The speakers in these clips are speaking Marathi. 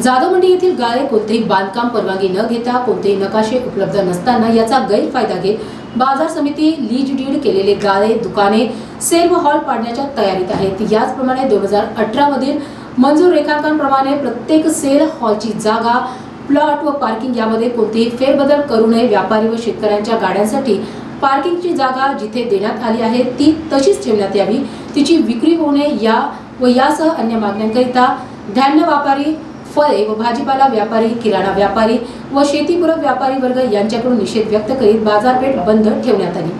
जाधवमंडी येथील गाळे कोणतेही बांधकाम परवानगी न घेता कोणतेही नकाशे उपलब्ध नसताना याचा गैरफायदा घेत बाजार समिती लीज डीड केलेले गाळे दुकाने सेल्फ हॉल पाडण्याच्या तयारीत आहेत. याचप्रमाणे दोन हजार अठरा मधील मंजूर रेखांकनप्रमाणे प्रत्येक सेल हॉलची जागा प्लॉट व पार्किंग यामध्ये कोणतेही फेरबदल करू नये. व्यापारी व शेतकऱ्यांच्या गाड्यांसाठी पार्किंगची जागा जिथे देण्यात आली आहे ती तशीच ठेवण्यात यावी. तिची विक्री होऊ नये या व यासह अन्य मागण्यांकरिता धान्य व्यापारी फळे व भाजीपाला व्यापारी किराणा व्यापारी व शेतीपूरक व्यापारी वर्ग यांच्याकडून निषेध व्यक्त करीत बाजारपेठ बंद ठेवण्यात आली.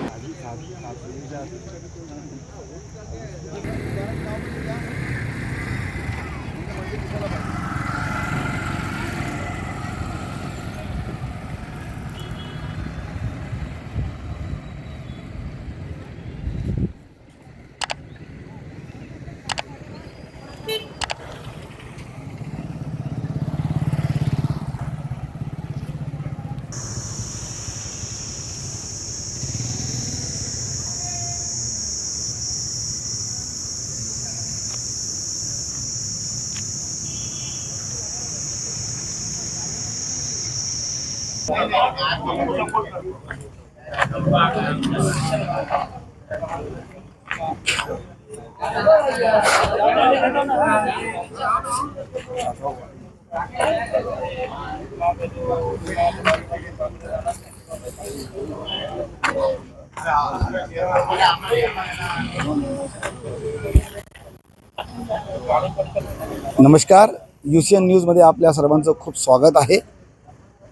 नमस्कार यू सी एन न्यूजमध्ये आपल्या सर्वांचं खूप स्वागत आहे.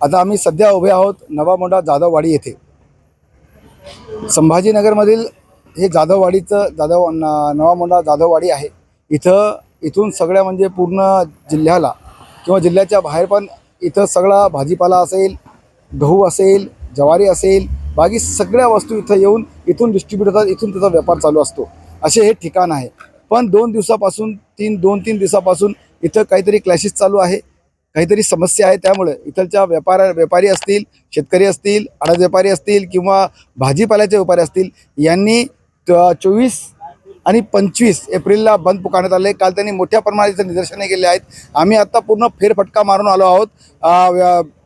आता आम्ही सध्या उभे आहोत नवामोंडा जाधववाडी येथे. संभाजीनगरमधील हे जाधववाडीचं जाधव नवामोंडा जाधववाडी आहे. इथं इथून सगळ्या म्हणजे पूर्ण जिल्ह्याला किंवा जिल्ह्याच्या बाहेर पण इथं सगळा भाजीपाला असेल गहू असेल ज्वारी असेल बाकी सगळ्या वस्तू इथं येऊन इथून डिस्ट्रीब्यूट होतात इथून त्याचा व्यापार चालू असतो. असे हे ठिकाण आहे. पण दोन दिवसापासून तीन दोन तीन दिवसापासून इथं काहीतरी क्लॅशेस चालू आहे. काहीतरी समस्या आहे त्यामुळे इथलच्या व्यापार व्यापारी असतील शेतकरी असतील आडत व्यापारी असतील किंवा भाजीपाल्याचे व्यापारी असतील यांनी चोवीस आणि पंचवीस एप्रिलला बंद पुकारण्यात आले. काल त्यांनी मोठ्या प्रमाणात इथं निदर्शने केले आहेत. आम्ही आत्ता पूर्ण फेरफटका मारून आलो आहोत.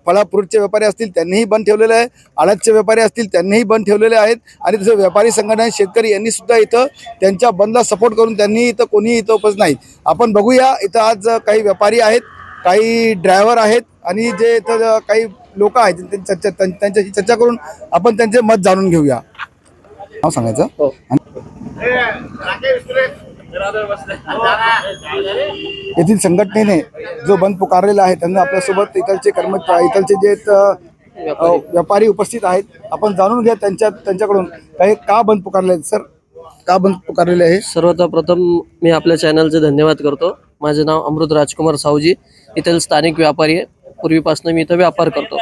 फळाफ्रूटचे व्यापारी असतील त्यांनीही बंद ठेवलेले आहे. आळतचे व्यापारी असतील त्यांनीही बंद ठेवलेले आहेत. आणि तसं व्यापारी संघटना शेतकरी यांनी सुद्धा इथं त्यांच्या बंदला सपोर्ट करून त्यांनी इथं कोणीही इथं उपज नाही. आपण बघूया इथं आज काही व्यापारी आहेत. काही ड्रायव्हर आहेत आणि जे इथं काही लोक आहेत त्यांची चर्चा त्यां- त्यांच्याशी चर्चा करून आपण त्यांचे मत जाणून घेऊया. नाव सांगायचं? येथील संघटनेने जो बंद पुकारलेला आहे त्यांना आपल्यासोबत इथलचे कर्मचारी इथलचे जे व्यापारी उपस्थित आहेत आपण जाणून घ्या त्यांच्या त्यांच्याकडून. काही का बंद पुकारले आहेत? सर का बंद पुकारलेले आहे? सर्वप्रथम मी आपल्या चॅनलचे धन्यवाद करतो. माझे नाव अमृत राजकुमार सावजी. इथं स्थानिक व्यापारी आहे. पूर्वीपासून मी इथं व्यापार करतो.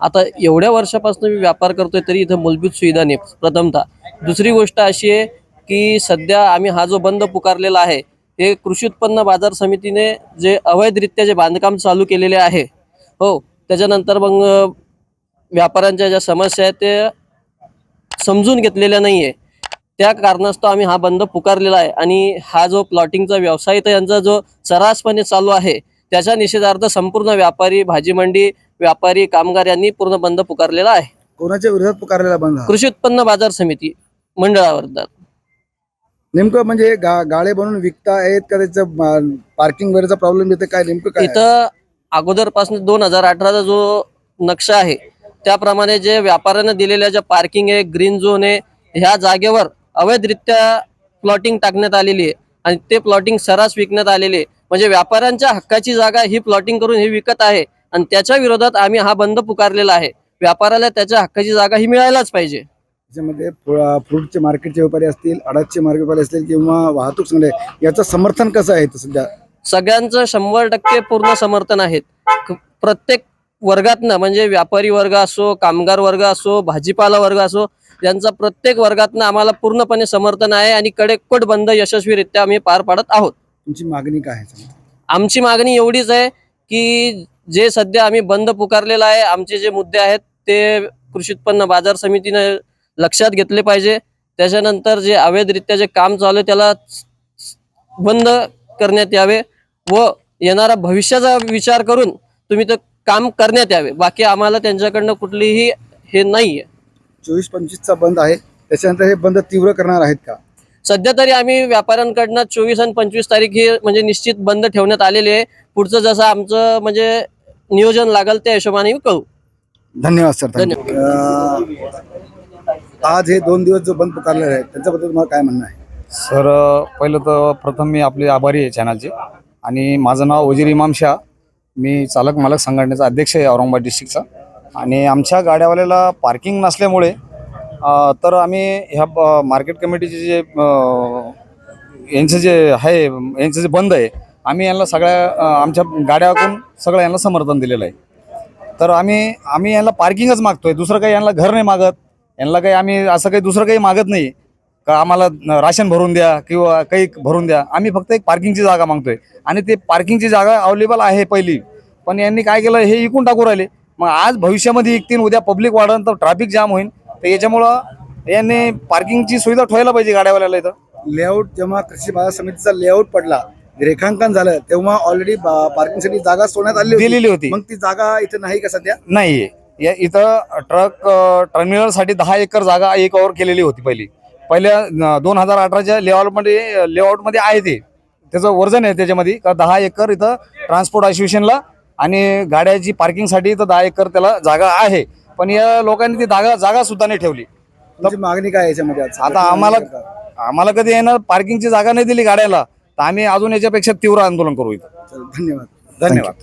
आता एवढ्या वर्षापासून मी व्यापार करतोय तरी इथं मूलभूत सुविधा नाही प्रथमतः. दुसरी गोष्ट अशी आहे की सध्या आम्ही हा जो बंद पुकारलेला आहे हे कृषी उत्पन्न बाजार समितीने जे अवैधरित्या जे बांधकाम चालू केलेले आहे हो त्याच्यानंतर मग व्यापाऱ्यांच्या ज्या समस्या आहेत ते समजून घेतलेल्या नाही आहे त्या कारणास्तव आम्ही हा बंद पुकारलेला आहे आणि हा जो प्लॉटिंगचा व्यवसाय तर यांचा जो सर्रासपणे चालू आहे त्याच्या निषेधार्थ संपूर्ण व्यापारी भाजी मंडी व्यापारी कामगार यांनी पूर्ण बंद पुकारलेला आहे कोणाच्या विरोधात पुकारलेला बंद हा? कृषी उत्पन्न बाजार समिती मंडळावर नेमकं म्हणजे गा गाळे बनवून विकता आहेत का त्याचं पार्किंग वगैरेचा प्रॉब्लेम येते काय नेमकं काय आहे? इथं अगोदरपासून दोन हजार अठराचा जो नक्षा आहे त्याप्रमाणे जे व्यापाऱ्यानं दिलेल्या ज्या पार्किंग आहे ग्रीन झोन आहे ह्या जागेवर अवैधरित्या प्लॉटिंग टाकण्यात आलेली आहे. आणि ते प्लॉटिंग सरास विकण्यात आलेले आहे. म्हणजे व्यापाऱ्यांच्या हक्काची जागा ही प्लॉटिंग करून हे विकत आहे. आणि त्याच्या विरोधात आम्ही हा बंद पुकारलेला आहे. व्यापाऱ्याला त्याच्या हक्काची जागा ही मिळायलाच पाहिजे. त्याच्यामध्ये फ्रु- फ्रूटचे मार्केटचे व्यापारी असतील अडाचचे मार्केट व्यापारी असतील किंवा वाहतूक संघ याचं समर्थन कसं आहे सध्या? सगळ्यांचं शंभर टक्के पूर्ण समर्थन आहेत क- प्रत्येक वर्गातनं म्हणजे व्यापारी वर्ग असो कामगार वर्ग असो भाजीपाला वर्ग असो यांचा प्रत्येक वर्गातनं आम्हाला पूर्णपणे समर्थन आहे आणि कडेकोट बंद यशस्वीरित्या आम्ही पार पाडत आहोत तुमची मागणी काय आहे. आमची मागणी एवढीच आहे की जे सध्या आम्ही बंद पुकारलेलं आहे आमचे जे मुद्दे आहेत ते कृषी उत्पन्न बाजार समितीने लक्षात घेतले पाहिजे त्याच्यानंतर जे अवैधरित्या जे काम चालू आहे त्याला बंद करण्यात यावे व येणारा भविष्याचा विचार करून तुम्ही ते काम करण्यात यावे. बाकी आम्हाला त्यांच्याकडनं कुठलीही हे नाहीये. चोवीस पंचवीसचा बंद आहे. त्याच्यानंतर हे बंद तीव्र करणार आहेत का? सध्या तरी आम्ही व्यापाऱ्यांकडनं चोवीस आणि पंचवीस तारीख ही म्हणजे निश्चित बंद ठेवण्यात आलेली आहे. पुढचं जसं आमचं म्हणजे नियोजन लागेल त्या हिशोबाने कळू धन्यवाद सर. धन्यवाद. आज हे दोन दिवस जो बंद पुकारलेला आहे त्याच्याबद्दल तुम्हाला काय म्हणणं आहे? सर पहिलं तर प्रथम मी आपले आभारी आहे चॅनलचे आणि माझं नाव वजीर इमाम शाह. मी चालक मालक संघटनेचा अध्यक्ष आहे औरंगाबाद डिस्ट्रिक्टचा आणि आमच्या गाड्यावाल्याला पार्किंग नसल्यामुळे तर आम्ही ह्या मार्केट कमिटीचे जे यांचं जे आहे यांचं जे बंद आहे आम्ही यांना सगळ्या आमच्या गाड्यातून सगळं यांना समर्थन दिलेलं आहे. तर आम्ही आम्ही यांना पार्किंगच मागतोय दुसरं काही यांना घर नाही मागत यांना काही आम्ही असं काही दुसरं काही मागत नाही. का आम्हाला राशन भरून द्या किंवा काही भरून द्या आम्ही फक्त एक पार्किंगची जागा मागतोय. आणि ते पार्किंगची जागा अवेलेबल आहे पहिली. पण यांनी काय केलं हे इकून टाकू राहिले. मग आज भविष्यामध्ये इकतील उद्या पब्लिक वाढन तर ट्रॅफिक जाम होईल. तर याच्यामुळं यांनी पार्किंगची सुविधा ठेवायला पाहिजे गाड्यावाल्याला इथं. लेआउट जेव्हा कृषी बाजार समितीचा लेआउट पडला रेखांकन झालं तेव्हा ऑलरेडी पार्किंगसाठी जागा सोडण्यात आली. दिलेली होती. मग ती जागा इथे नाही का सध्या? नाही या इथं ट्रक टर्मिनलसाठी दहा एकर जागा एक ओव्हर केलेली होती पहिली. पहिल्या दोन हजार अठराच्या लेआउटमध्ये लेआउटमध्ये आहे ते. त्याचं वर्जन आहे त्याच्यामध्ये का दहा एकर इथं ट्रान्सपोर्ट असोसिएशनला आणि गाड्याची पार्किंगसाठी इथं दहा एकर त्याला जागा आहे. पण या लोकांनी ती जागा जागा सुद्धा नाही ठेवली. मागणी काय याच्यामध्ये? आता आम्हाला आम्हाला कधी येणार पार्किंगची जागा नाही दिली गाड्याला तर आम्ही अजून याच्यापेक्षा तीव्र आंदोलन करू इथं. धन्यवाद. धन्यवाद.